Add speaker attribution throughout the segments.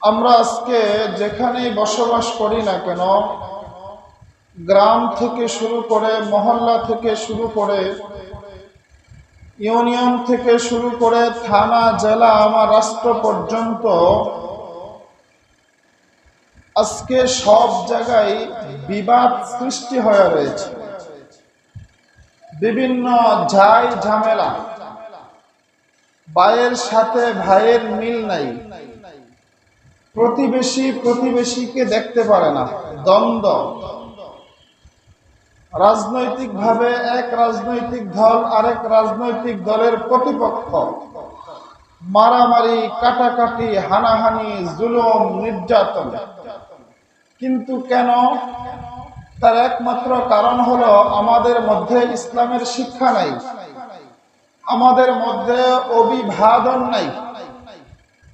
Speaker 1: আমরা আজকে যেখানেই বসবাস করি না কেন, গ্রাম থেকে শুরু করে মহল্লা থেকে শুরু করে ইউনিয়ন থেকে শুরু করে থানা, জেলা, আমার রাষ্ট্র পর্যন্ত আজকে সব জায়গায় বিবাদ সৃষ্টি হয়ে রয়েছে। বিভিন্ন ঝাই ঝামেলা। ভাইয়ের সাথে ভাইয়ের মিল নাই। প্রতিবেশী প্রতিবেশীকে দেখতে পারে না। দ্বন্দ্ব। রাজনৈতিকভাবে এক রাজনৈতিক দল আরেক রাজনৈতিক দলের প্রতিপক্ষ। মারামারি, কাটাকাটি, হানাহানি, জুলুম, নির্যাতন। কিন্তু কেন? তার একমাত্র কারণ হলো আমাদের মধ্যে ইসলামের শিক্ষা নাই। আমাদের মধ্যে অভিবাদন নাই।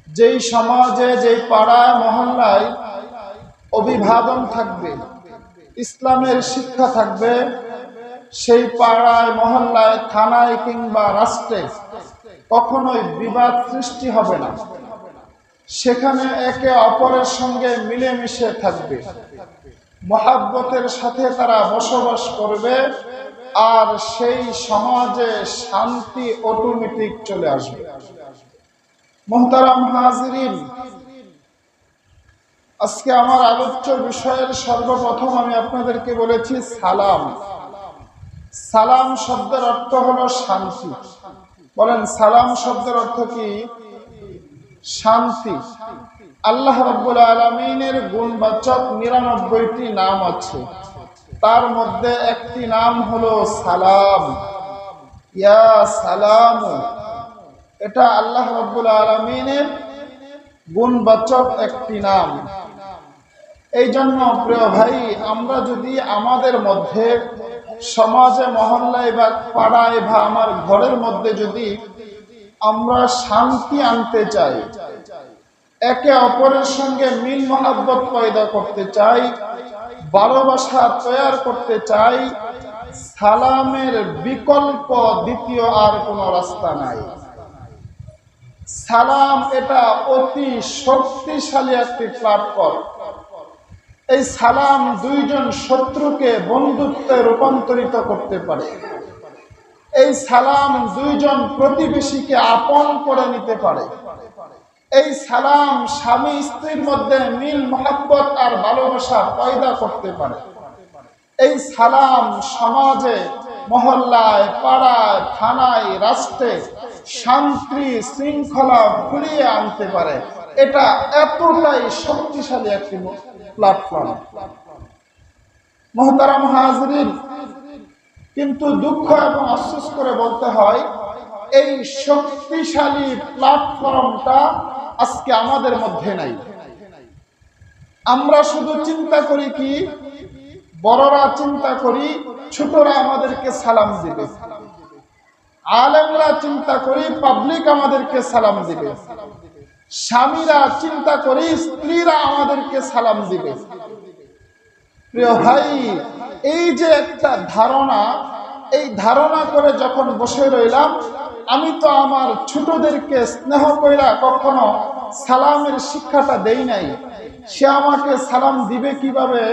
Speaker 1: যেই সমাজে, যেই পাড়ায়, মহল্লায় অভিবাদন থাকবে, ইসলামের শিক্ষা থাকবে, সেই পাড়ায়, মহল্লায়, থানায় কিংবা রাষ্ট্রে কখনোই বিবাদ সৃষ্টি হবে না। সেখানে একে অপরের সঙ্গে মিলেমিশে থাকবে। মহাব্বতের সাথে তারা বসবাস করবে। আর সেই সমাজে শান্তি অটোমেটিক চলে আসবে। মোহতারাম হাজরিন, আজকে আমার আলোচ্য বিষয়ের সর্বপ্রথম আমি আপনাদেরকে বলেছি সালাম। সালাম শব্দের অর্থ হলো শান্তি। বলেন, সালাম শব্দের অর্থ কি? শান্তি। আল্লাহ রব্বুল আলমিনের গুণবাচক নিরানব্বইটি নাম আছে। তার মধ্যে একটি নাম হলো সালাম। ইয়া সালাম। এটা আল্লাহ রব্বুল আলমিনের গুণবাচক একটি নাম। এই জন্য প্রিয় ভাই, আমরা যদি আমাদের মধ্যে সমাজে, মহল্লায় বা পাড়ায় বা আমার ঘরের মধ্যে যদি আমরা শান্তি আনতে চাই, একে অপরের সঙ্গে মিল মহাব্বত পয়দা করতে চাই ভালোবাসা তৈয়ার করতে চাই, সালামের বিকল্প দ্বিতীয় আর কোনো রাস্তা নাই। সালাম এটা অতি শক্তিশালী একটি প্ল্যাটফর্ম এই সালাম দুইজন শত্রুকে বন্ধুত্বে রূপান্তরিত করতে পারে। এই সালাম দুইজন প্রতিবেশীকে আপন করে নিতে পারে। এই সালাম স্বামী স্ত্রীর মধ্যে মিল, মহাব্বত আর ভালোবাসা পয়দা করতে পারে। এই সালাম সমাজে, মহল্লায়, পাড়ায়, থানায়, রাষ্ট্রে শান্তি শৃঙ্খলা ফিরিয়ে আনতে পারে। এটা এতটাই শক্তিশালী একটি প্ল্যাটফর্ম মহতারাম হাজরিন, কিন্তু দুঃখ এবং আফসোস করে বলতে হয় এই শক্তিশালী প্ল্যাটফর্মটা আজকে আমাদের মধ্যে নাই। আমরা শুধু চিন্তা করি কি? বড়রা চিন্তা করি, ছোটরা আমাদেরকে সালাম দিবে। আলেমরা চিন্তা করি পাবলিক আমাদেরকে সালাম দিবে। স্বামীরা চিন্তা করি, স্ত্রীরা আমাদেরকে সালাম দিবে। প্রিয় ভাই, এই যে একটা ধারণা, এই ধারণা করে যখন বসে রইলাম আমি তো আমার ছোটদেরকে স্নেহ কইরা কখনো সালামের শিক্ষাটা দেই নাই। সে আমাকে সালাম দিবে কীভাবে?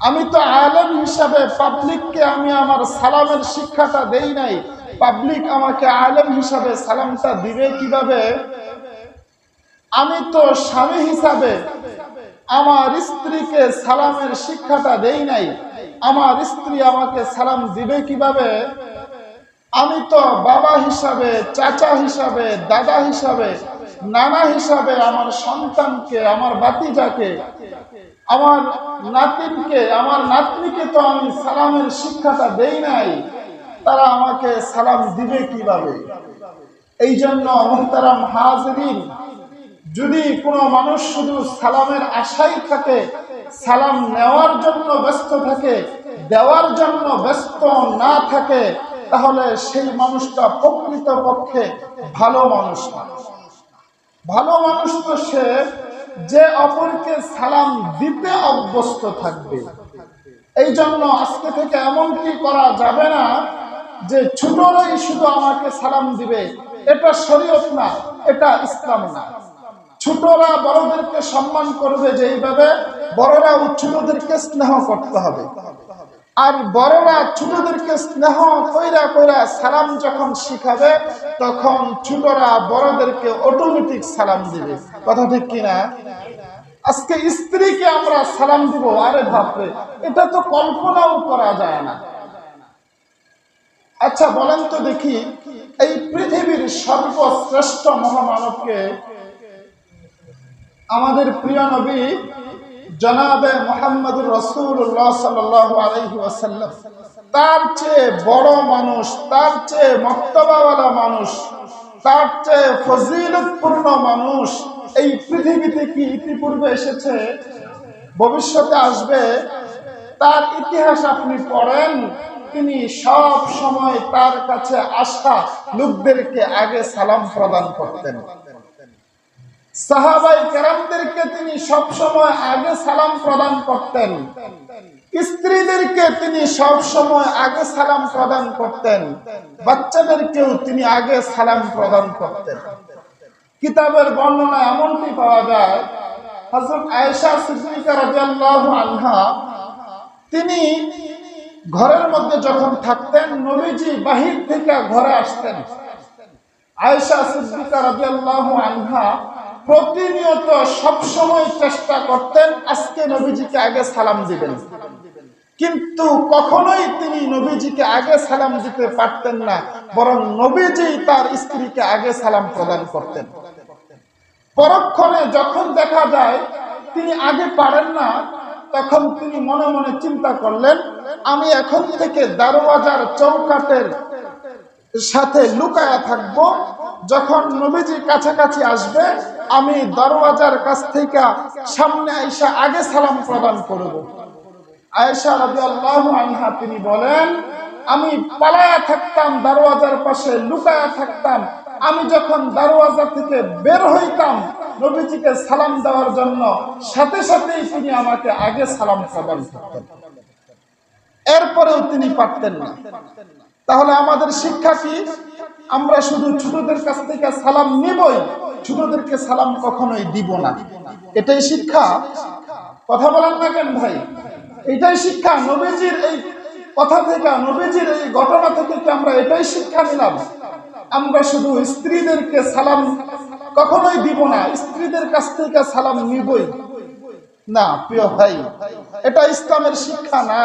Speaker 1: আমি তো আলেম হিসাবে পাবলিককে আমি আমার সালামের শিক্ষাটা দেই নাই। পাবলিক আমাকে আলেম হিসাবে সালামটা দিবে কীভাবে? আমি তো স্বামী হিসাবে আমার স্ত্রীকে সালামের শিক্ষাটা দেই নাই। আমার স্ত্রী আমাকে সালাম দিবে কীভাবে? আমি তো বাবা হিসাবে, চাচা হিসাবে, দাদা হিসাবে, নানা হিসাবে আমার সন্তানকে, আমার বাতিজাকে আমার নাতিনকে, আমার নাতনিকে তো আমি সালামের শিক্ষাটা দেই নাই। তারা আমাকে সালাম দিবে কীভাবে? এই জন্য মোহতারাম হাজরিন, যদি কোনো মানুষ শুধু সালামের আশাই থাকে, সালাম নেওয়ার জন্য ব্যস্ত থাকে, দেওয়ার জন্য ব্যস্ত না থাকে তাহলে সেই মানুষটা প্রকৃত পক্ষে ভালো মানুষ ভালো মানুষ তো সে যে অপরকে সালাম দিতে অভ্যস্ত থাকবে। এই জন্য আজকে থেকে এমন কি করা যাবে না যে ছোটরাই শুধু আমাকে সালাম দিবে। এটা শরীয়ত না, এটা ইসলাম না। ছোটরা বড়দেরকে সম্মান করবে যে এইভাবে বড়রা ছোটদেরকে স্নেহ করতে হবে। আর বড়রা ছোটদেরকে স্নেহ কইরা কইরা সালাম যখন শিখাবে, তখন ছোটরা বড়দেরকে অটোমেটিক সালাম দিবে। কথা ঠিক কিনা? আজকে স্ত্রীকে আমরা সালাম দিব, আরে বাপরে এটা তো কল্পনাও করা যায় না। আচ্ছা বলেন তো দেখি, এই পৃথিবীর সর্বশ্রেষ্ঠ মহামানবকে আমাদের প্রিয় নবী জনাবে মোহাম্মদুর রসুল্লাহ সাল্লাহ আলহি ওয়াসাল্লাম। তার চেয়ে বড় মানুষ, তার চেয়ে মক্তবাওয়ালা মানুষ, তার চেয়ে ফজিলতপূর্ণ মানুষ এই পৃথিবীতে কি ইতিপূর্বে এসেছে? ভবিষ্যতে আসবে। তার ইতিহাস আপনি পড়েন, তিনি সব সময় তার কাছে আসা লোকদেরকে আগে সালাম প্রদান করতেন। সাহাবাই কেরামদেরকে তিনি সব সময় আগে সালাম প্রদান করতেন। স্ত্রীদেরকে তিনি সব সময় আগে সালাম প্রদান করতেন। বাচ্চাদেরকেও তিনি আগে সালাম প্রদান করতেন। কিতাবের বর্ণনা এমনটি পাওয়া যায়, হযরত আয়েশা সিদ্দিকা রাদিয়াল্লাহু আনহা, তিনি ঘরের মধ্যে যখন থাকতেন, নবীজি বাহির থেকে ঘরে আসতেন। আয়েশা সিদ্দিকা রাদিয়াল্লাহু আনহা প্রতিনিয়ত সব সময় চেষ্টা করতেন, আজকে নবীজিকে আগে সালাম দিবেন। কিন্তু কখনোই তিনি নবীজিকে আগে সালাম দিতে পারতেন না, বরং নবীজি তার স্ত্রীকে আগে সালাম প্রদান করতেন। পরক্ষণে যখন দেখা যায়, তিনি আগে পারেন না, তখন তিনি মনে মনে চিন্তা করলেন, আমি এখন থেকে দারোয়াজার চৌকাটের সাথে লুকায়া থাকব। যখন নবীজি কাছাকাছি আসবে, আমি দরওয়াজার কাছ থেকে সামনে আইসা আগে সালাম প্রদান করব। আয়েশা রাদিয়াল্লাহু আনহা তিনি বলেন, আমি পালায়া থাকতাম, দরওয়াজার পাশে লুকায়া থাকতাম। আমি যখন দরওয়াজা থেকে বের হইতাম, নবীজিকে সালাম দেওয়ার জন্য সাথে সাথেই তিনি আমাকে আগে সালাম প্রদান করতেন। এরপরেও তিনি পারতেন না। তাহলে আমাদের শিক্ষা কি? আমরা শুধু ছোটদের কাছ থেকে সালাম নিবই, ছোটদেরকে সালাম কখনোই দিব না। এটাই শিক্ষা। কথা বলেন না কেন ভাই? এটাই শিক্ষা। নবীজির এই কথা থেকে, নবীজির এই ঘটনা থেকে আমরা এটাই শিক্ষা নিলাম? আমরা শুধু স্ত্রীদেরকে সালাম কখনোই দিব না, স্ত্রীদের কাছ থেকে সালাম নিবই। না, প্রিয় ভাই, এটা ইসলামের শিক্ষা না।